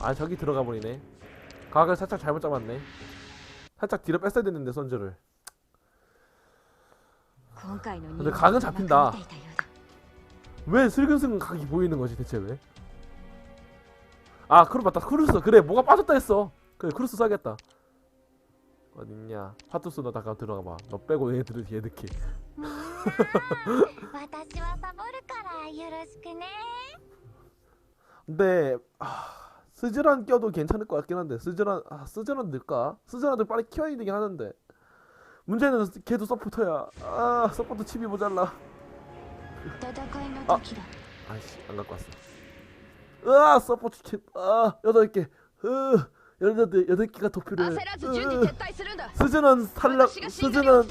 아 저기 들어가 버리네. 각을 살짝 잘못 잡았네. 살짝 뒤로 뺐어야 됐는데 선즈를. 근데 각은 잡힌다. 왜 슬근슬근 각이 보이는 거지 대체 왜? 아 그럼 맞다. 크루스. 그래 뭐가 빠졌다 했어. 그래 크루스 싸겠다. 어딨냐. 파투스 너 잠깐 들어가 봐너 빼고 얘들을 뒤에 넣게 근데 아... 스즈란 껴도 괜찮을 것 같긴 한데 스즈란 아 스즈란 늘까? 스즈란도 빨리 키워야 되긴 하는데. 문제는 걔도 서포터야. 아 서포터 칩이 모자라. 아 아이씨 안 갖고 왔어. 으아 서포트 칩아 여덟 개 으 여덟 여덟 개가 더 필요해. 스즈는 살라 스즈는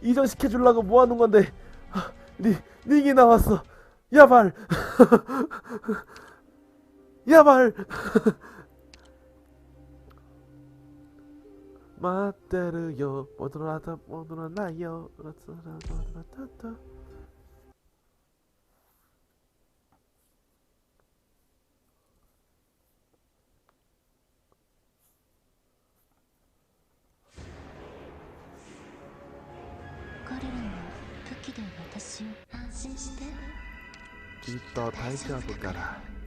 이전시켜주려고 뭐 하는 건데? 아, 리 링이 나왔어. 야발. やばい待ってるよ戻らた戻らないよ戻ら戻らたたきっと大丈夫から。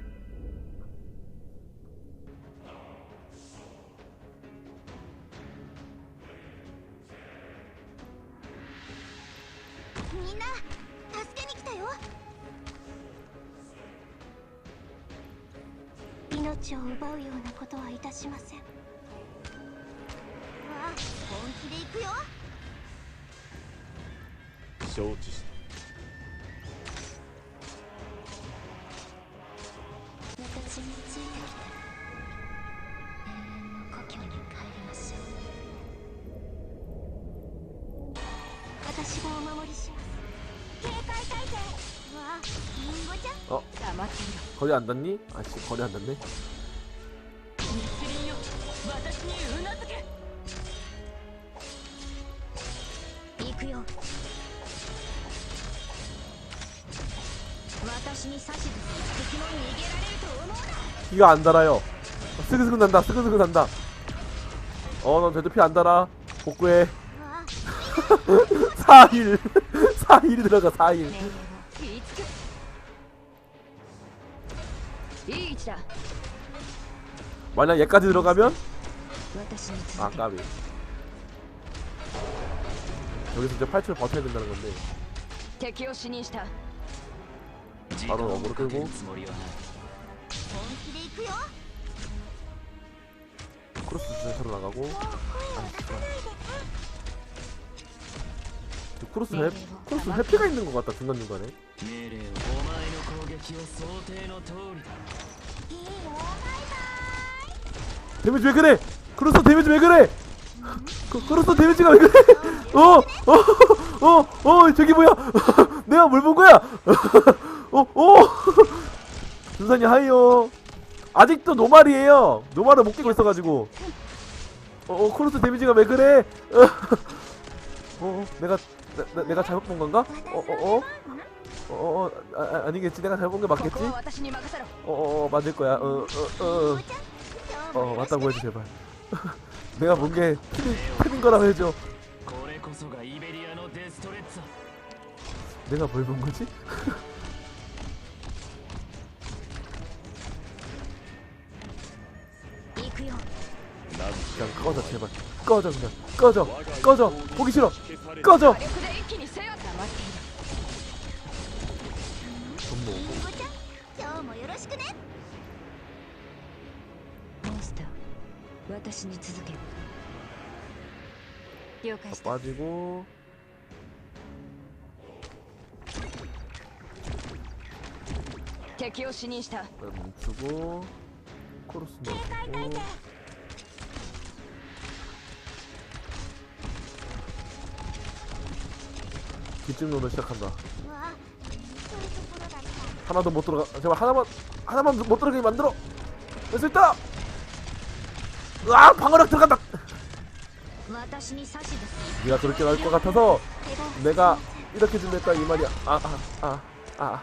みんな助けに来たよ。命を奪うようなことはいたしません。わあ本気で行くよ承知した 어? 거리 안 닿니? 아씨 거리 안 닿네. 이거 안 달아요. 스그스그 난다 스그스그 난다. 어넌 대도 피안 달아. 복구해. 4일. 4일이 들어가 4일. 만약 얘까지 들어가면? 아 까비. 여기서 이제 8초를 버텨야 된다는 건데. 바로 어그로 끌고. 크로스 주전차로 나가고. 아, 크로스 해, 크로스 해피가 있는 것 같다 중간중간에. 데미지 왜 그래? 크로스 데미지 왜 그래? 크, 크로스 데미지가 왜 그래? 어 어 어 어 저기 뭐야? 내가 뭘 본 거야? 어 어. 준선이 하이요. 아직도 노말이에요. 노말을 못 끼고 있어가지고. 어, 어 크로스 데미지가 왜 그래? 어, 어 내가 내, 내- 내가 잘못 본 건가? 어 어 어 어, 어 아, 아, 아니겠지. 내가 잘본 게 맞겠지? 어, 어, 어 맞을 거야. 어어 어. 어, 맞다고 해줘 제발. 내가 본게 틀린 거라고 해줘. 내가 뭘 본 거지? 그냥 꺼져 제발. 꺼져 그냥. 꺼져. 꺼져. 보기 싫어. 꺼져. リンゴちゃん今日もよろしくねモンスター私に続け了解 다 した 빠지고 敵を死認した 멈추고 크로스 警戒態勢 넣고 뒷집 노는 시작한다 하나도 못 들어가. 제발 하나만 하나만 못 들어가게 만들어. 됐을 있다. 으아 방어력 들어간다. 네가 그렇게 나올 것 같아서 내가 이렇게 준비했다 이 말이야. 아아아아 아, 아, 아, 아.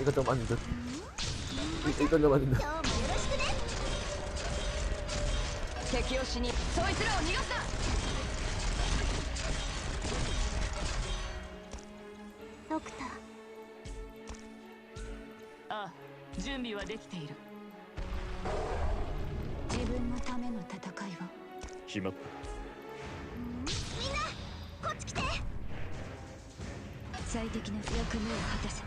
이건 좀 아닌데. 이, 이건 좀 아닌데. 옥타. ああ準備はできている。自分のための戦いを。決まった。みんなこっち来て。最適な役目を果たせ。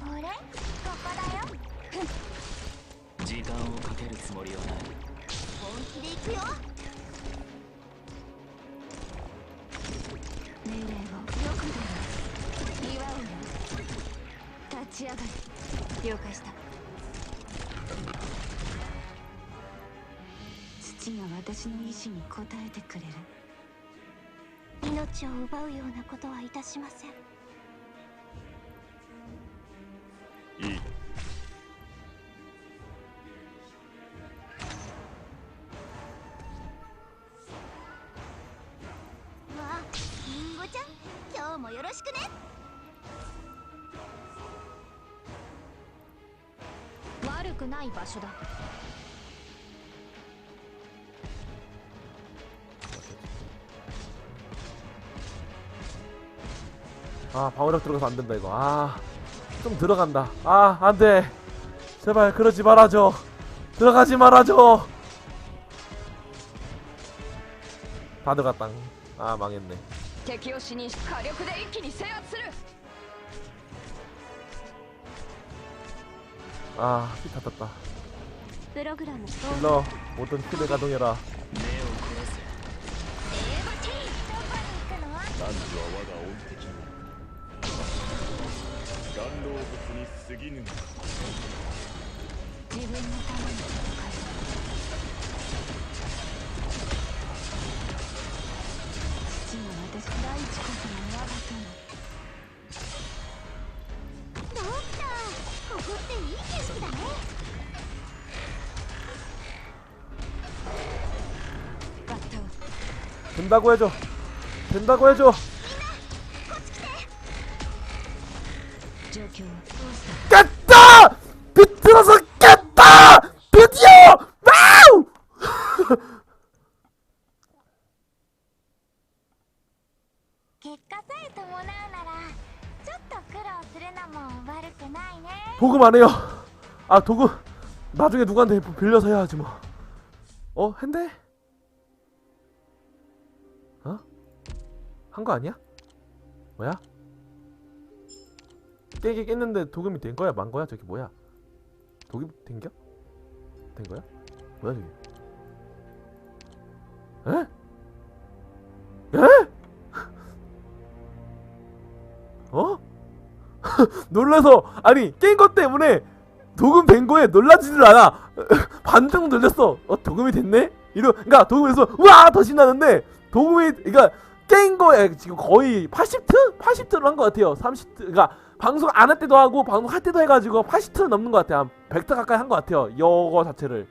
あれ？ここだよ。時間をかけるつもりはない。本気で行くよ立ち上がり了解した。父が私の意志に応えてくれる。命を奪うようなことはいたしません。いい。わありんごちゃん今日もよろしくね くない場所だ아 방어력 들어가서 안 된다 이거 아좀 들어간다 아 안돼 제발 그러지 말아줘 들어가지 말아줘 다 들어갔다 아 망했네 아피 다 탔다 プログラムどう 힐러 모든 힐을 가동해라 目を凝らせエバティどこに行くの男児は我が恩敵に岩老物に過ぎぬ自分のための 된다고 해줘 된다고 해줘 깼다! 비틀어서 깼다! 드디어! 와우! 도금 안 해요. 아 도금 나중에 누구한테 빌려서 해야지 뭐. 어? 핸데? 한 거 아니야? 뭐야? 깨게 깼는데 도금이 된 거야 만 거야 저기 뭐야 도금 된겨? 된 거야? 뭐야 저기 에? 에? 어? 놀라서 아니 깬 것 때문에 도금 된 거에 놀라지를 않아 반등 놀렸어 어 도금이 됐네 이러 그러니까 도금에서 우와 더 신나는데 도금이 그러니까 깬 거에 지금 거의 80트? 80트를 한것 같아요. 30트 그러니까 방송 안 할 때도 하고 방송 할 때도 해가지고 80트는 넘는 것 같아요. 한 100트 가까이 한 것 같아요. 이거 자체를